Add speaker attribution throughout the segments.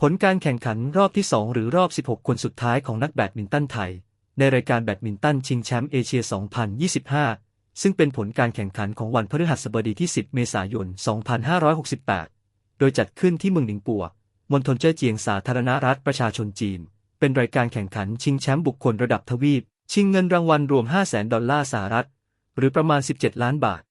Speaker 1: ผลการแข่งขันรอบที่ 2 หรือรอบ 16 คนสุดท้ายของนักแบดมินตันไทย ในรายการแบดมินตันชิงแชมป์เอเชีย 2025 ซึ่งเป็นผลการแข่งขันของวันพฤหัสบดีที่ 10 เมษายน 2568 โดยจัดขึ้นที่เมืองหนิงปัว มณฑลเจ้อเจียงสาธารณรัฐประชาชนจีน เป็นรายการแข่งขันชิงแชมป์บุคคลระดับทวีป ชิงเงินรางวัลรวม 500,000 ดอลลาร์สหรัฐ หรือประมาณ 17 ล้านบาท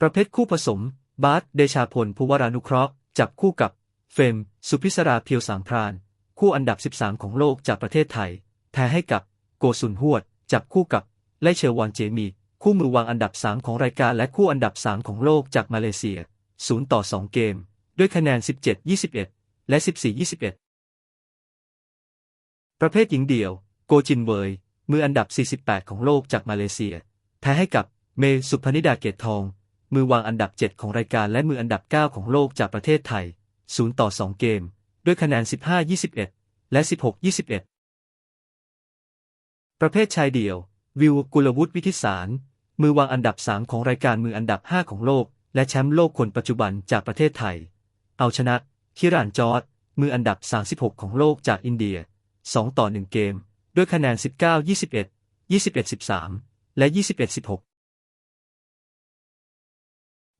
Speaker 1: ประเภทคู่ผสม บาสเดชาพลภูวรานุเคราะห์ จับคู่กับเฟมสุพิศราเพียวสามพราน คู่อันดับ 13 ของโลกจากประเทศไทย แพ้ให้กับโกซุนฮวด จับคู่กับไลเชลวอนเจมี คู่มือวางอันดับ 3 ของรายการและคู่อันดับ 3 ของโลกจากมาเลเซีย 0 ต่อ 2 เกม ด้วยคะแนน 17-21 และ 14-21 ประเภทหญิงเดี่ยว โกจินเวย มืออันดับ 48 ของโลกจากมาเลเซีย แพ้ให้กับเมสุพนิดาเกตทอง มือวางอันดับ 7 ของรายการและมืออันดับ 9 ของโลกจากประเทศไทย 0 ต่อ 2 เกม ด้วยคะแนน 15-21 และ 16-21 ประเภทชายเดี่ยว วิวกุลวุฒิวิทิสาร มือวางอันดับ 3 ของรายการมืออันดับ 5 ของโลก และแชมป์โลกคนปัจจุบันจากประเทศไทย เอาชนะคิรานจอร์ดมืออันดับ 36 ของโลกจากอินเดีย 2 ต่อ 1 เกม ด้วยคะแนน 19-21 21-13 และ 21-16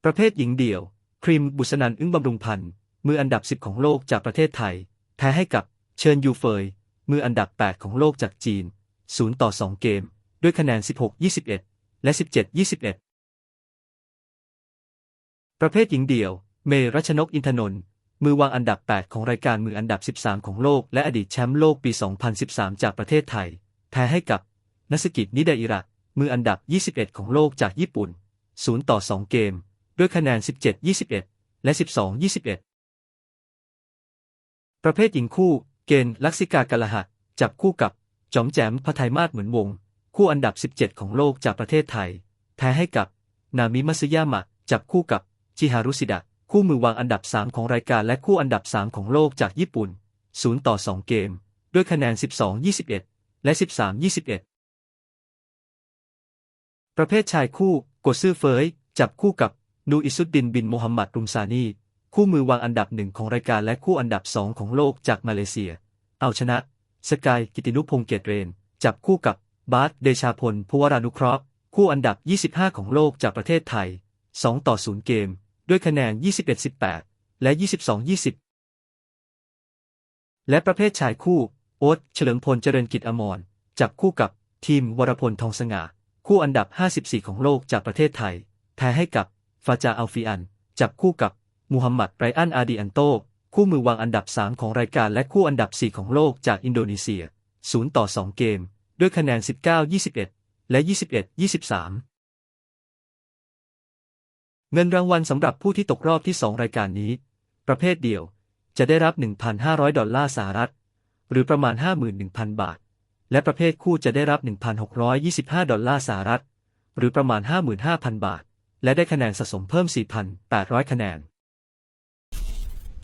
Speaker 1: ประเภทหญิงเดี่ยว ครีมบุษนันอึ้งบำรุงพันธ์มืออันดับ 10 ของโลกจากประเทศไทย แพ้ให้กับเชิญยูเฟย มืออันดับ 8 ของโลกจากจีน 0 ต่อ 2 เกม ด้วยคะแนน 16-21 และ 17-21 ประเภทหญิงเดี่ยว เมรัชนกอินทนนท์มือวางอันดับ 8 ของรายการมืออันดับ 13 ของโลก และอดีตแชมป์โลกปี 2013 จากประเทศไทย แพ้ให้กับนัสกิจนิดาอิระมืออันดับ 21 ของโลกจากญี่ปุ่น 0 ต่อ 2 เกม ด้วยคะแนน 17-21 และ 12-21 ประเภทหญิงคู่ เกณฑ์ลักษิกากะละหะจับคู่กับจอมแจมพไทยมาศเหมือนวง คู่อันดับ 17 ของโลกจากประเทศไทย แพ้ให้กับ นามิมัสยามะ จับคู่กับจิฮารุสิดะ คู่มือวางอันดับ 3 ของรายการและคู่อันดับ 3 ของโลกจากญี่ปุ่น 0 ต่อ 2 เกม ด้วยคะแนน 12-21 และ 13-21 ประเภทชายคู่กดซื่อเฟยจับคู่กับ นูอิสุดดินบินโมฮัมหมัดรุมซานีคู่มือวางอันดับหนึ่งของรายการและคู่อันดับสองของโลกจากมาเลเซีย เอาชนะ สกายกิตินุพงเกตเรน จับคู่กับบาสเดชาพลภูวรานุเคราะห์คู่อันดับ 25 ของโลกจากประเทศไทย 2 ต่อ 0 เกม ด้วยคะแนน 21-18 และ 22-20 และประเภทชายคู่ โอ๊ตเฉลิมพลเจริญกิจอมร จับคู่กับทีมวรพลทองสง่า คู่อันดับ 54 ของโลกจากประเทศไทย แพ้ให้กับ ฟาจาอัลฟิอัน จับคู่กับมูฮัมหมัดไรอันอาดีอันโต คู่มือวางอันดับ 3 ของรายการและคู่อันดับ 4 ของโลกจากอินโดนีเซีย 0 ต่อ 2 เกม ด้วยคะแนน 19-21 และ 21-23 เงินรางวัลสำหรับผู้ที่ตกรอบที่ 2 รายการนี้ ประเภทเดียว จะได้รับ 1,500 ดอลลาร์สหรัฐ หรือประมาณ 51,000 บาท และประเภทคู่จะได้รับ 1,625 ดอลลาร์สหรัฐ หรือประมาณ 55,000 บาท และได้คะแนนสะสมเพิ่ม 4,800 คะแนน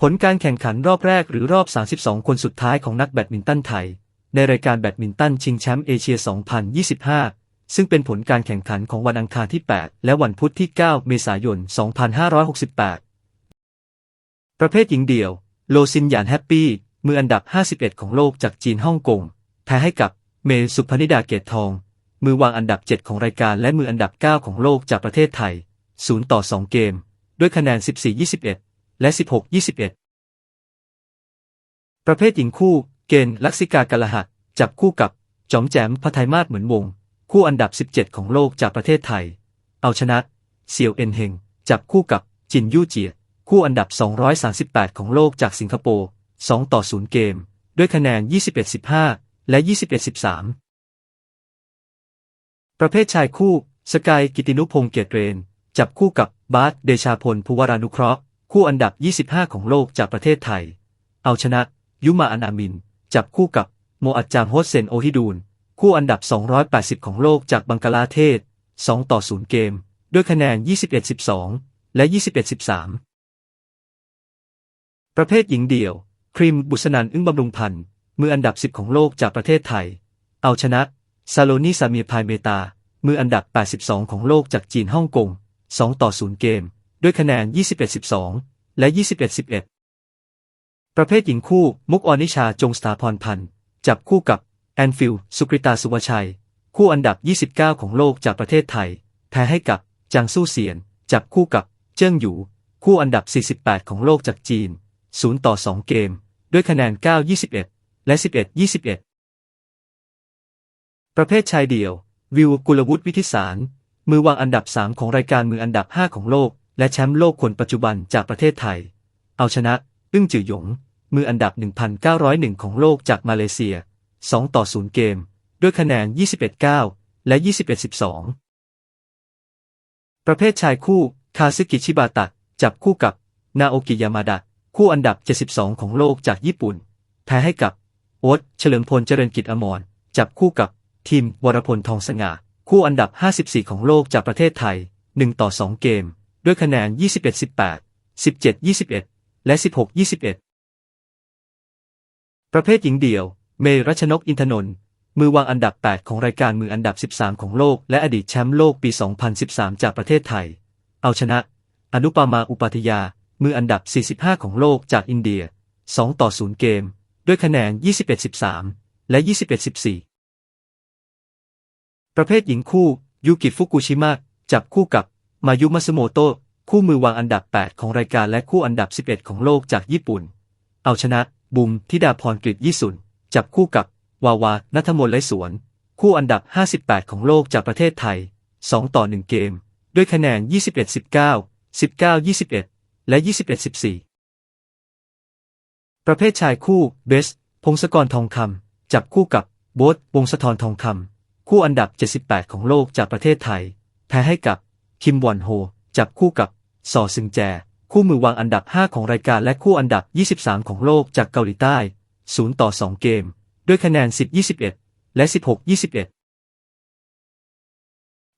Speaker 1: ผลการแข่งขันรอบแรกหรือรอบ 32 คนสุดท้ายของนักแบดมินตันไทย ในรายการแบดมินตันชิงแชมป์เอเชีย 2025 ซึ่งเป็นผลการแข่งขันของวันอังคารที่ 8 และวันพุธที่ 9 เมษายน 2568 ประเภทหญิงเดี่ยว โลซินหยานแฮปปี้ มืออันดับ 51 ของโลกจากจีนฮ่องกง แพ้ให้กับเมสุพนิดาเกตทอง มือวางอันดับ 7 ของรายการและมืออันดับ 9 ของโลกจากประเทศไทย 0 ต่อ 2 เกม ด้วยคะแนน 14-21 และ 16-21 ประเภทหญิงคู่ เกณฑ์ลักษิกากะละหะจับคู่กับจอมแจมพไทยมาศเหมือนวง คู่อันดับ 17 ของโลกจากประเทศไทย เอาชนะเซียวเอ็นเฮงจับคู่กับจินยู่เจีย คู่อันดับ 238 ของโลกจากสิงคโปร์ 2 ต่อ 0 เกม ด้วยคะแนน 21-15 และ 21-13 ประเภทชายคู่ สกายกิตินุพงษ์เกียรติเรน จับคู่กับบาสเดชาพลภูวรานุเคราะห์ คู่อันดับ 25 ของโลกจากประเทศไทย เอาชนะ ยุมาอันอามิน จับคู่กับโมอัจจามโฮสเซนโอฮิดูน คู่อันดับ 280 ของโลกจากบังกลาเทศ 2 ต่อ 0 เกม ด้วยคะแนน 21-12 และ 21-13 ประเภทหญิงเดี่ยว ครีมบุษนันอึ้งบำรุงพันธ์มืออันดับ 10 ของโลกจากประเทศไทย เอาชนะ ซาโลนีซามีพายเมตา มืออันดับ 82 ของโลกจากจีนฮ่องกง 2 ต่อ 0 เกม ด้วยคะแนน 21-12 และ 21-11 ประเภทหญิงคู่ มุกออนิชาจงสถาพรพันธ์ จับคู่กับ แอนฟิลสุกริตาสุวชัย คู่อันดับ 29 ของโลกจากประเทศไทย แพ้ให้กับ จางสู้เซียน จับคู่กับ เจิ้งหยู คู่อันดับ 48 ของโลกจากจีน 0 ต่อ 2 เกม ด้วยคะแนน 9-21 และ 11-21 ประเภทชายเดี่ยว วิวกุลวุฒิวิทิสาร มือวางอันดับ 3 ของรายการมืออันดับ 5 ของโลก และแชมป์โลกคนปัจจุบันจากประเทศไทย เอาชนะ อึ้งจือหยง มืออันดับ 1,901 ของโลกจากมาเลเซีย 2 ต่อ 0 เกม ด้วยคะแนน 21-9 และ 21-12 ประเภทชายคู่ คาซึกิชิบาตะ จับคู่กับ นาโอกิยามาดะ คู่อันดับ 72 ของโลกจากญี่ปุ่น แพ้ให้กับ โอ๊ตเฉลิมพลเจริญกิจอมร จับคู่กับ ทีม วรพลทองสง่า คู่อันดับ 54 ของโลกจากประเทศไทย 1 ต่อ 2 เกม ด้วยคะแนน 21-18 17-21 และ 16-21 ประเภทหญิงเดี่ยว เมรัชนกอินทนนท์มือวางอันดับ 8 ของรายการมืออันดับ 13 ของโลก และอดีตแชมป์โลกปี 2013 จากประเทศไทย เอาชนะ อนุปามาอุปัทยา มืออันดับ 45 ของโลกจากอินเดีย 2 ต่อ 0 เกม ด้วยคะแนน 21-13 และ 21-14 ประเภทหญิงคู่ ยูกิฟุกุชิมะจับคู่กับ มายุมัสโมโตะคู่มือวางอันดับ 8 ของรายการและคู่อันดับ 11 ของโลกจากญี่ปุ่น เอาชนะบุมธิดาพรกฤษยี่สุนจับคู่กับ วาวานัทมนไลสวน คู่อันดับ 58 ของโลกจากประเทศไทย 2 ต่อ 1 เกม ด้วยคะแนน 21-19 19-21 และ 21-14 ประเภทชายคู่เบส พงศกรทองคำจับคู่กับโบ๊ทวงศธรทองคำ คู่อันดับ 78 ของโลกจากประเทศไทย แพ้ให้กับ คิมวอนโฮ จับคู่กับ ซอซึงแจ คู่มือวางอันดับ 5 ของรายการและคู่อันดับ 23 ของโลกจากเกาหลีใต้ 0 ต่อ 2 เกม ด้วยคะแนน 10-21 และ 16-21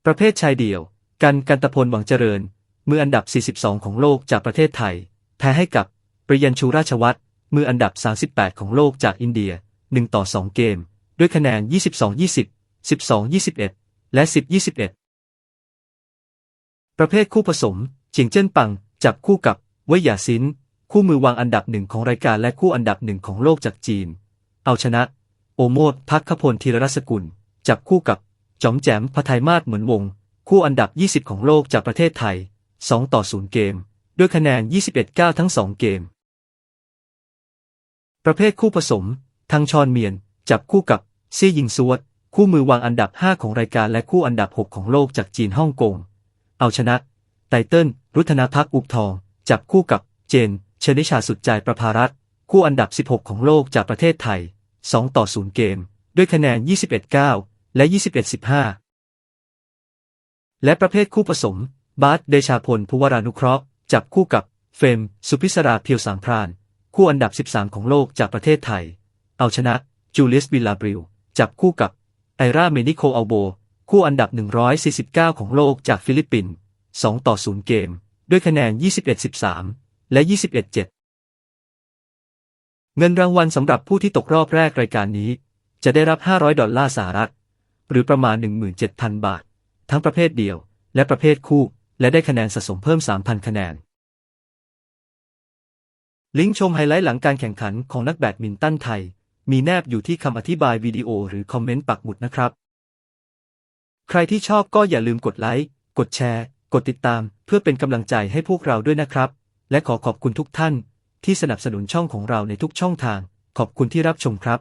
Speaker 1: ประเภทชายเดี่ยว กันกันตพลหวังเจริญ มืออันดับ 42 ของโลกจากประเทศไทย แพ้ให้กับ ปริยัญชูราชวัตรมืออันดับ 38 ของโลกจากอินเดีย 1 ต่อ 2 เกม ด้วยคะแนน 22-20 12-21และ10-21ประเภทคู่ผสมเจียงเจิ้นปัง จับคู่กับเว่ยหยาซิน คู่มือวางอันดับหนึ่งของรายการและคู่อันดับหนึ่งของโลกจากจีน เอาชนะ โอโมดพักขพลธีรรัศกุล จับคู่กับจอมแจมพไทยมาศเหมือนวง คู่อันดับ 20 ของโลกจากประเทศไทย 2 ต่อ 0 เกม ด้วยคะแนน 21-9 ทั้ง 2 เกม ประเภทคู่ผสม ทางชอนเมียน จับคู่กับซี่ยิงซวด คู่มือวางอันดับ 5 ของรายการและคู่อันดับ 6 ของโลกจากจีนฮ่องกง เอาชนะ ไตเติ้ลรุธนาพักอุกทอง จับคู่กับเจนเชนิชาสุดใจประภารัตคู่อันดับ 16 ของโลกจากประเทศไทย 2 ต่อ 0 เกม ด้วยคะแนน 21-9 และ 21-15 และประเภทคู่ผสม บาสเดชาพลภูวรานุเคราะห์ จับคู่กับ เฟรมสุพิศราเพียวสางพราน คู่อันดับ 13 ของโลกจากประเทศไทย เอาชนะ จูเลียสวิลลาบริลจับคู่กับ ไอราเมนิโคอัลโบ คู่อันดับ 149 ของโลกจากฟิลิปปินส์2ต่อ 0 เกม ด้วยคะแนน 21-13 และ 21-7 เงินรางวัลสำหรับผู้ที่ตกรอบแรกรายการนี้ จะได้รับ 500 ดอลลาร์สหรัฐ หรือประมาณ 17,000 บาท ทั้งประเภทเดียว และประเภทคู่ และได้คะแนนสะสมเพิ่ม 3,000 คะแนนลิงก์ชมไฮไลท์หลังการแข่งขันของนักแบดมินตันไทย มีแนบอยู่ที่คำอธิบายวิดีโอหรือคอมเมนต์ปักหมุดนะครับ ใครที่ชอบก็อย่าลืมกดไลค์ กดแชร์ กดติดตาม เพื่อเป็นกำลังใจให้พวกเราด้วยนะครับ และขอขอบคุณทุกท่าน ที่สนับสนุนช่องของเราในทุกช่องทาง ขอบคุณที่รับชมครับ